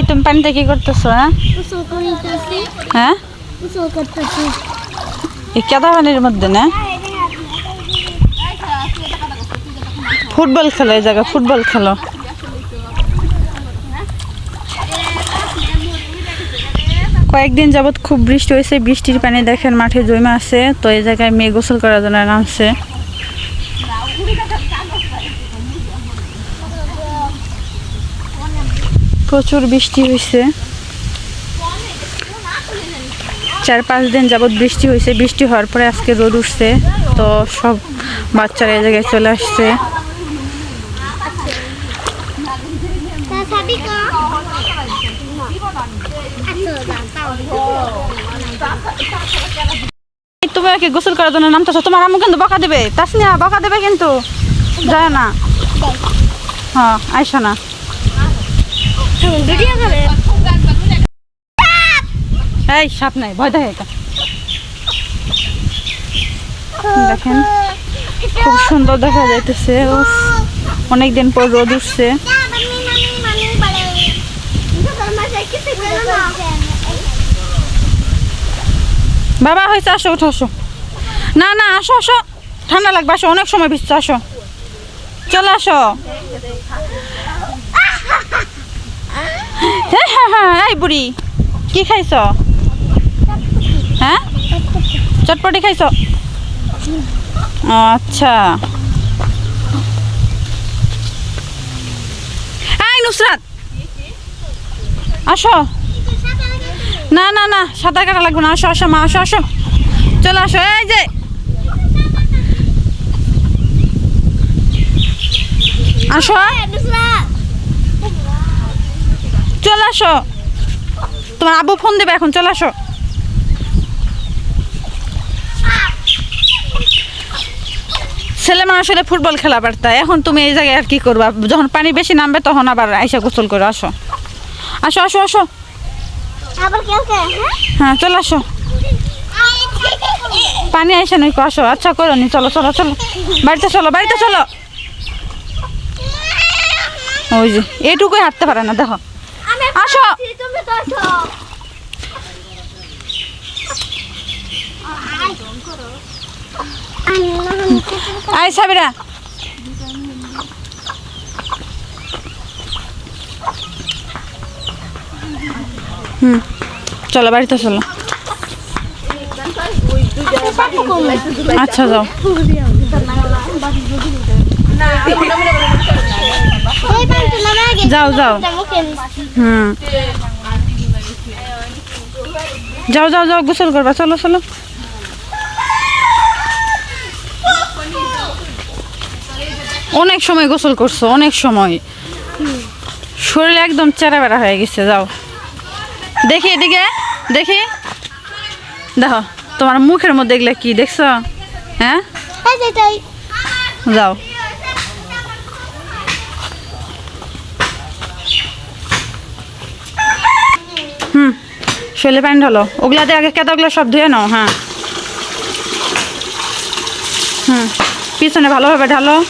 এই তুমি পানিতে কি করতেছো হ্যাঁ? হ্যাঁ? এই কেদা পানির মধ্যে না? ফুটবল খেলো এই জায়গায় ফুটবল খেলো। কয়েকদিন যাবৎ খুব বৃষ্টি হয়েছে বৃষ্টির পানি দেখেন মাঠে জমে আছে তো এই জায়গায় মেয়ে গোসল করার জন্য নামছে। প্রচুর বৃষ্টি হয়েছে চার পাঁচ দিন যাবৎ বৃষ্টি হয়েছে বৃষ্টি হওয়ার পরে আজকে রোদ উঠছে, তো সব বাচ্চারা এই জায়গায় চলে আসছে। সাবি কা গোসল করার জন্য নামতেছো? তোমার আম্মু কিন্তু বকা দেবে। তাসনিয়া বকা দেবে কিন্তু। যায় না। হ্যাঁ আইসো না। এই, সাপ নাই, ভয় দেখে দেখেন, খুব সুন্দর দেখা যাইতেছে। অনেক দিন পর রোদ উঠছে। বাবা হয়েছে আসো, উঠো, আসো। না না, আসো আসো। ঠান্ডা লাগবে, আসো, অনেক সময় ভিজছে, আসো। চলে আসো। হ্যাঁ হ্যাঁ হ্যাঁ এই বুড়ি, কি খাইছ? হ্যাঁ? চটপটি খাইছ? আচ্ছা। এই নুসরাত, আসো। না না না, সাঁতার কাটা লাগবে না, আসো আসো, মা, আসো আসো। চলে আসো, এই যে। আসো। চলে আসো। তোমার আব্বু ফোন দেবে এখন চলে আসো। ছেলে মানুষ হলে ফুটবল খেলা পারতা এখন তুমি এই জায়গায় আর কি করবা? যখন পানি বেশি নামবে তখন আবার আইসা গোসল করে আসো। আসো আসো আসো। কে? হ্যাঁ? চলে আসো। পানি আইসা নই আসো। আচ্ছা করো নি চলো চলো চলো। বাড়িতে চলো বাড়িতে চলো। ওই যে এইটুকুই হাঁটতে পারে না দেখো। আসো। তুমি তো আসো আয় সাবিরা। হুম চলো বাড়িতে চলো। আচ্ছা যাও। যাও যাও। হুম। যাও যাও যাও গোসল করবা চলো চলো। অনেক সময় গোসল করছ অনেক সময়। শরীর একদম চেরা বেড়া হয়ে গেছে যাও। দেখি এদিকে দেখি। দেখো তোমার মুখের মধ্যে এগুলো কি দেখছ? হ্যাঁ? যাও। শরীরে প্যান্ট হলো ওগুলাতে আগে কেদাগুলো সব ধুয়ে নাও হ্যাঁ। হুম। পিছনে ভালোভাবে ঢালো।